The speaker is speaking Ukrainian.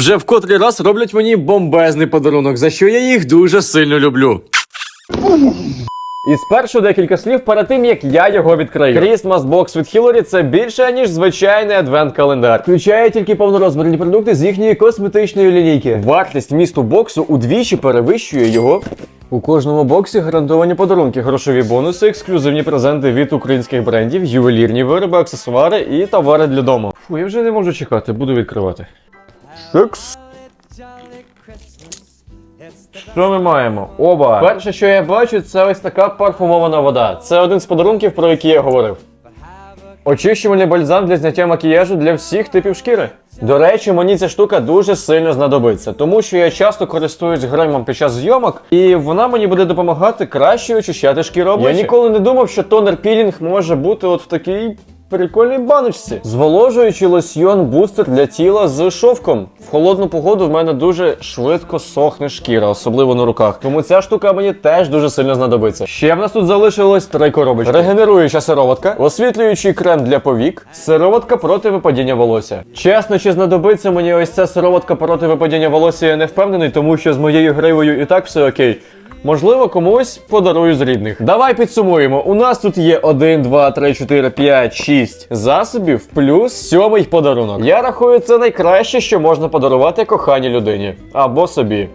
Вже в котрий раз роблять мені бомбезний подарунок, за що я їх дуже сильно люблю. І спершу декілька слів перед тим, як я його відкрию. Christmas Box від Hillary – це більше, ніж звичайний адвент-календар. Включає тільки повнорозмірні продукти з їхньої косметичної лінійки. Вартість місту боксу удвічі перевищує його. У кожному боксі гарантовані подарунки, грошові бонуси, ексклюзивні презенти від українських брендів, ювелірні вироби, аксесуари і товари для дому. Фу, я вже не можу чекати, буду відкривати. Секс. Що ми маємо? Оба. Перше, що я бачу, це ось така парфумована вода. Це один з подарунків, про які я говорив. Очищувальний бальзам для зняття макіяжу для всіх типів шкіри. До речі, мені ця штука дуже сильно знадобиться, тому що я часто користуюсь гримом під час зйомок, і вона мені буде допомагати краще очищати шкіру обличчя. Я ніколи не думав, що тонер пілінг може бути от в такій прикольній баночці. Зволожуючий лосьйон бустер для тіла з шовком. В холодну погоду в мене дуже швидко сохне шкіра, особливо на руках. Тому ця штука мені теж дуже сильно знадобиться. Ще в нас тут залишилось три коробочки. Регенеруюча сироватка, освітлюючий крем для повік, сироватка проти випадіння волосся. Чесно, чи знадобиться мені ось ця сироватка проти випадіння волосся, я не впевнений, тому що з моєю гривою і так все окей. Можливо, комусь подарую з рідних. Давай підсумуємо. У нас тут є 1, 2, 3, 4, 5, 6 засобів, плюс сьомий подарунок. Я рахую, це найкраще, що можна подарувати коханій людині або собі.